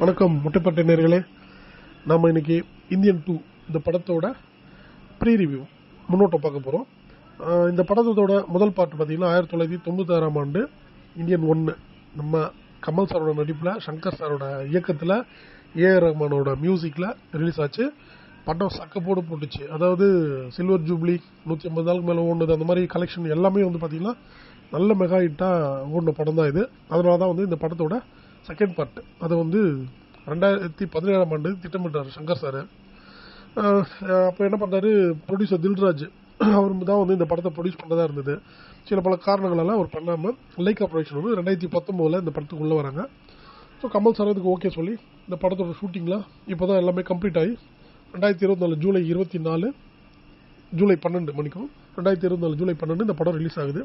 வணக்கம் முட்டைப்பட்ட நேர்களே. நாம் இன்னைக்கு இந்தியன் டூ இந்த படத்தோட ப்ரீ ரிவ்யூ முன்னோட்டம் பார்க்க போகிறோம் இந்த படத்தோட முதல் பாட்டு பார்த்தீங்கன்னா ஆயிரத்தி தொள்ளாயிரத்தி தொண்ணூத்தாறாம் ஆண்டு இந்தியன் ஒன்று நம்ம கமல் சாரோட நடிப்பில் சங்கர் சாரோட இயக்கத்தில் ஏஆர் ரஹ்மானோட மியூசிக்கில் ரிலீஸ் ஆச்சு. படம் சக்கப்போடு போட்டுச்சு. அதாவது சில்வர் ஜூப்ளி நூற்றி ஐம்பது நாளுக்கு மேலே ஓடுனது அந்த மாதிரி கலெக்ஷன் எல்லாமே வந்து பார்த்தீங்கன்னா நல்ல மெகா ஹிட்டாக ஓடின படம் தான் இது. அதனால தான் வந்து இந்த படத்தோட செகண்ட் பார்ட் அதை வந்து ரெண்டாயிரத்தி பதினேழாம் ஆண்டு திட்டமிட்டார் சங்கர் சார். அப்போ என்ன பண்ணாரு? ப்ரொடியூசர் தில்ராஜ். அவர் தான் வந்து இந்த படத்தை ப்ரொடியூஸ் பண்ணுறதா இருந்தது. சில பல காரணங்களெல்லாம் அவர் பண்ணாமல் லைக் ஆப்ரேஷன் வந்து ரெண்டாயிரத்தி பத்தொம்போதில் இந்த படத்துக்கு உள்ளே வராங்க. ஸோ கமல் சார் அதுக்கு ஓகே சொல்லி இந்த படத்தோட ஷூட்டிங்லாம் இப்போ தான் எல்லாமே கம்ப்ளீட் ஆகி ரெண்டாயிரத்தி இருபத்தி நாலு ஜூலை இருபத்தி நாலு ஜூலை பன்னெண்டு மணிக்கும் ரெண்டாயிரத்தி இருபத்தி நாலு ஜூலை பன்னெண்டு இந்த படம் ரிலீஸ் ஆகுது.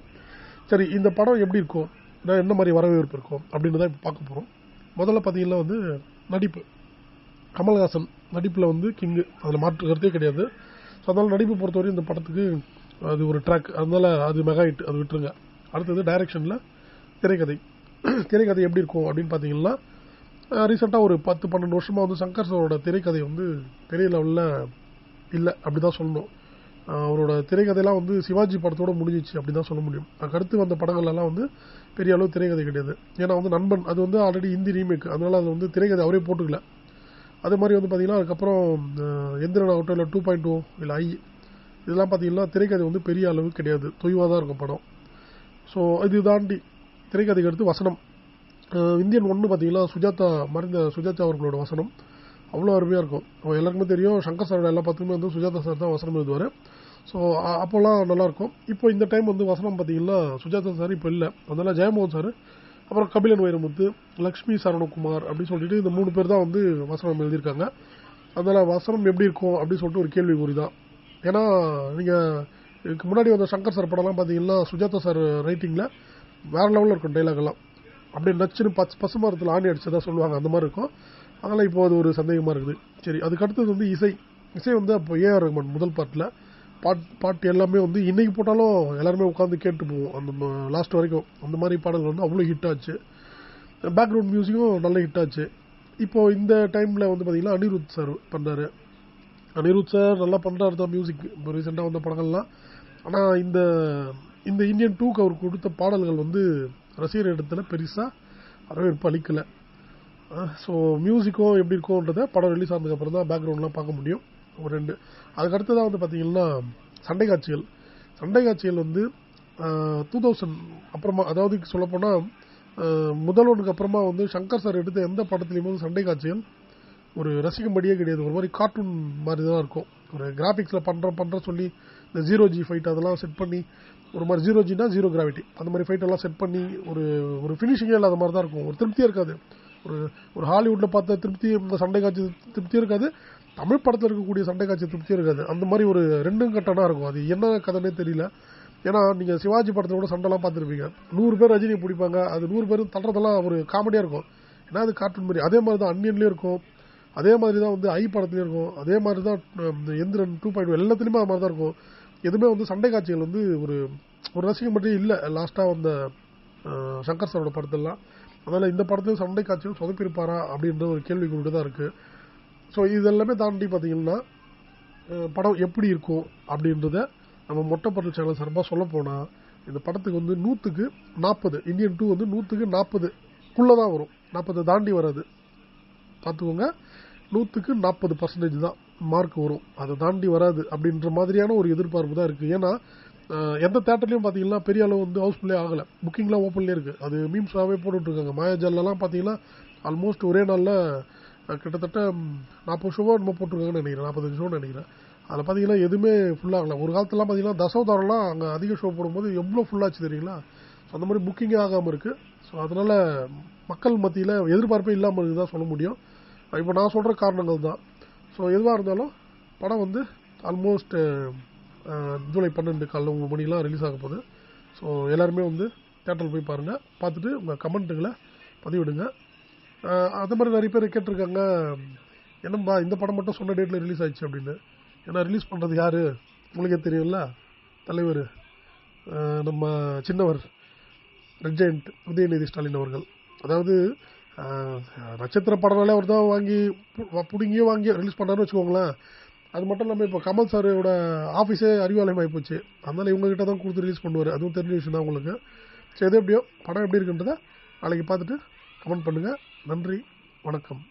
சரி இந்த படம் எப்படி இருக்கும்? நான் என்ன மாதிரி வரவேற்பு இருக்கும் அப்படின்னு தான் இப்போ பார்க்க போகிறோம் முதல்ல பார்த்தீங்கன்னா வந்து நடிப்பு. கமல்ஹாசன் நடிப்பில் வந்து கிங்கு அதில் மாற்று கருத்தே கிடையாது. ஸோ அதனால் நடிப்பு பொறுத்தவரையும் இந்த படத்துக்கு அது ஒரு ட்ராக் அதனால் அது மெகா ஹிட் அது விட்டுருங்க. அடுத்தது டைரக்ஷனில் திரைக்கதை. திரைக்கதை எப்படி இருக்கும் அப்படின்னு பார்த்தீங்கன்னா ரீசெண்டாக ஒரு பத்து பன்னெண்டு வருஷமாக வந்து சங்கர் சரோட திரைக்கதை வந்து பெரிய லெவலில் இல்லை அப்படி தான் சொல்லணும். அவரோட திரைக்கதையெல்லாம் வந்து சிவாஜி படத்தோட முடிஞ்சிச்சு அப்படி தான் சொல்ல முடியும். அதுக்கடுத்து வந்த படங்கள்லாம் வந்து பெரிய அளவு திரைக்கதை கிடையாது. ஏன்னா வந்து நண்பன் அது வந்து ஆல்ரெடி ஹிந்தி ரீமேக் அதனால அது வந்து திரைக்கதை அவரே போட்டுக்கல. அதே மாதிரி வந்து பார்த்தீங்கன்னா அதுக்கப்புறம் எந்திரன் ஆகட்டும் இல்லை டூ பாயிண்ட் டூ oh இல்லை ஐ இதெல்லாம் பார்த்தீங்கன்னா திரைக்கதை வந்து பெரிய அளவு கிடையாது. தொய்வாக தான் இருக்கும் படம். ஸோ இது தாண்டி திரைக்கதைக்கு அடுத்து வசனம். இந்தியன் ஒன்று பார்த்தீங்கன்னா சுஜாதா மறைந்த சுஜாதா அவர்களோட வசனம். அவ்வளோ அருமையாக இருக்கும். எல்லாருக்குமே தெரியும் சங்கர் சாரோட எல்லா பத்துக்குமே வந்து சுஜாதா சார் தான் வசனம் எழுதுவார். ஸோ அப்போல்லாம் நல்லாயிருக்கும் இப்போ இந்த டைம் வந்து வசனம் பார்த்தீங்கன்னா சுஜாதா சார் இப்போ இல்லை. அதனால ஜெயமோகன் சார் அப்புறம் கபிலன் வைரமுத்து லக்ஷ்மி சரணகுமார் அப்படின்னு சொல்லிட்டு இந்த மூணு பேர் தான் வந்து வசனம் எழுதியிருக்காங்க. அதனால் வசனம் எப்படி இருக்கும் அப்படின்னு சொல்லிட்டு ஒரு கேள்விக்குறி தான் ஏன்னா நீங்கள் இதுக்கு முன்னாடி வந்த சங்கர் சார் படம்லாம் பார்த்தீங்கன்னா சுஜாதா சார் ரைட்டிங்கில் வேறு லெவலில் இருக்கும் டைலாக் எல்லாம். அப்படியே நச்சுன்னு பச்ச பசுமரத்தில் ஆணி அடிச்சதா சொல்லுவாங்க அந்த மாதிரி இருக்கும். அதனால் இப்போ அது ஒரு சந்தேகமாக இருக்குது. சரி அதுக்கு அடுத்தது வந்து இசை. இசை வந்து அப்போ ஏஆர் ரஹ்மான் முதல் பாட்டில். பாட் பாட்டு எல்லாமே வந்து இன்னைக்கு போட்டாலும் எல்லாருமே உட்காந்து கேட்டு போவோம். அந்த லாஸ்ட் வரைக்கும். அந்த மாதிரி பாடல்கள் வந்து அவ்வளோ ஹிட் ஆச்சு. பேக்ரவுண்ட் மியூசிக்கும் நல்ல ஹிட் ஆச்சு. இப்போ இந்த டைமில் வந்து பார்த்தீங்கன்னா அனிருத் சார் பண்ணார். அனிருத் சார் நல்லா பண்ணுறாரு தான் மியூசிக் இப்போ ரீசெண்டாக வந்த படங்கள்லாம். ஆனால் இந்த இந்த இந்தியன் டூக்கு அவர் கொடுத்த பாடல்கள் வந்து ரசிகர் இடத்துல பெருசாக வரவேற்பு அளிக்கலை. ஸோ மியூசிக்கும் எப்படி இருக்கும்ன்றத படம் ரிலீஸ் ஆனதுக்கப்புறம் தான் பேக்ரவுண்ட்லாம் பார்க்க முடியும். ஒரு ரெண்டு. அதுக்கு அடுத்ததாக வந்து பார்த்தீங்கன்னா சண்டை காட்சிகள். சண்டை காட்சிகள் வந்து டூ தௌசண்ட் அப்புறமா அதாவது சொல்லப்போனால் முதல் அப்புறமா வந்து சங்கர் சார் எடுத்த எந்த படத்துலையுமே வந்து சண்டை காட்சிகள் ஒரு ரசிக்கும்படியே கிடையாது. ஒரு மாதிரி கார்ட்டூன் மாதிரி தான் இருக்கும். ஒரு கிராஃபிக்ஸில் பண்ணுறோம் பண்ணுற சொல்லி இந்த ஜீரோ ஜி ஃபைட் அதெல்லாம் செட் பண்ணி ஒரு மாதிரி ஜீரோ ஜினா ஜீரோ கிராவிட்டி அந்த மாதிரி ஃபைட் எல்லாம் செட் பண்ணி ஒரு ஒரு ஃபினிஷிங்கே இல்லாத மாதிரி தான் இருக்கும். ஒரு திருப்தியாக இருக்காது. ஒரு ஒரு ஹாலிவுட்டில் பார்த்த திருப்தி இந்த சண்டை காட்சி திருப்தியும் இருக்காது. தமிழ் படத்தில் இருக்கக்கூடிய சண்டை காட்சி திருப்தியும் இருக்காது. அந்த மாதிரி ஒரு ரெண்டும் கட்டனாக இருக்கும். அது என்ன கதைனே தெரியல. ஏன்னா நீங்கள் சிவாஜி படத்தில் கூட சண்டைலாம் பார்த்துருப்பீங்க. நூறு பேர் ரஜினியை பிடிப்பாங்க. அது நூறு பேர் தள்ளுறதெல்லாம் ஒரு காமெடியாக இருக்கும். ஏன்னா அது கார்ட்டூன் மாதிரி. அதே மாதிரி தான் அன்னியன்லேயும் இருக்கும். அதே மாதிரி தான் வந்து ஐ படத்துலையும் இருக்கும். அதே மாதிரி தான் எந்திரன் டூ பாயிண்ட் எல்லாத்துலேயுமே அது மாதிரி தான் இருக்கும். எதுவுமே வந்து சண்டை காட்சிகள் வந்து ஒரு ஒரு ரசிகம் மட்டும் இல்லை. லாஸ்ட்டாக வந்த சங்கர் சாரோட படத்தெல்லாம். அதனால் இந்த படத்தில் சண்டை காட்சிகள் சொதப்பிருப்பாரா அப்படின்ற ஒரு கேள்வி கொண்டு தான் இருக்குது ஸோ இதெல்லாமே தாண்டி பார்த்தீங்கன்னா படம் எப்படி இருக்கும் அப்படின்றத நம்ம மொட்டைப்பட்டல் சேனல் சார்பாக சொல்ல போனால் இந்த படத்துக்கு வந்து நூற்றுக்கு நாற்பது இந்தியன் டூ வந்து நூற்றுக்கு நாற்பதுக்குள்ளே தான் வரும். நாற்பது தாண்டி வராது. பார்த்துக்கோங்க நூற்றுக்கு நாற்பது பர்சன்டேஜ் தான் மார்க் வரும். அதை தாண்டி வராது அப்படின்ற மாதிரியான ஒரு எதிர்பார்ப்பு தான் இருக்குது ஏன்னா எந்த தேட்டர்லையும் பார்த்தீங்கன்னா பெரிய அளவு வந்து ஹவுஸ்ஃபுல்லே ஆகலை. புக்கிங்லாம் ஓப்பன்லேயே இருக்குது அது மீம்ஸாகவே போட்டுட்ருக்காங்க மாயாஜாலெலாம் பார்த்தீங்கன்னா ஆல்மோஸ்ட் ஒரே நாளில் கிட்டத்தட்ட நாற்பது ஷோவா நம்ம போட்டிருக்காங்கன்னு நினைக்கிறேன். நாற்பத்தஞ்சு ஷோன்னு நினைக்கிறேன். அதில் பார்த்தீங்கன்னா எதுவுமே ஃபுல்லாகலை ஒரு காலத்துலாம் பார்த்தீங்கன்னா தசவதாரம்லாம் அங்கே அதிக ஷோ போடும்போது எவ்வளோ ஃபுல்லாச்சு தெரியுங்களா? ஸோ அந்த மாதிரி புக்கிங்கே ஆகாமல் இருக்குது ஸோ அதனால் மக்கள் மத்தியில் எதிர்பார்ப்பே இல்லாமல் இருக்குது தான் சொல்ல முடியும். இப்போ நான் சொல்கிற காரணங்கள் தான் ஸோ எதுவாக இருந்தாலும் படம் வந்து ஆல்மோஸ்ட் ஜூலை பன்னெண்டு காலைல உங்கள் மணிலாம் ரிலீஸ் ஆக போகுது. ஸோ எல்லாருமே வந்து தேட்டரில் போய் பாருங்கள் பார்த்துட்டு உங்கள் கமெண்ட்டுகளை பதிவிடுங்க. அதே மாதிரி நிறைய பேர் கேட்டிருக்காங்க என்னம்பா இந்த படம் மட்டும் சொன்ன டேட்டில் ரிலீஸ் ஆயிடுச்சு அப்படின்னு. ஏன்னா ரிலீஸ் பண்ணுறது யார்? உங்களுக்கே தெரியும்ல தலைவர் நம்ம சின்னவர் ரெஜெண்ட் உதயநிதி ஸ்டாலின் அவர்கள். அதாவது நட்சத்திர படம்னாலே அவர் தான் வாங்கி பு- பிடுங்கியே வாங்கி ரிலீஸ் பண்ணாருன்னு வச்சுக்கோங்களேன். அது மட்டும் இல்லாமல் இப்போ கமல் சாரோட ஆஃபீஸே அறிவாலயம் ஆகி போச்சு. அதனால இவங்ககிட்ட தான் கொடுத்து ரிலீஸ் பண்ணுவார் அதுவும் தெரிஞ்ச விஷயம் தான் உங்களுக்கு. சரி எது எப்படியோ படம் எப்படி இருக்குன்றதை நாளைக்கு பார்த்துட்டு கமெண்ட் பண்ணுங்கள் நன்றி வணக்கம்.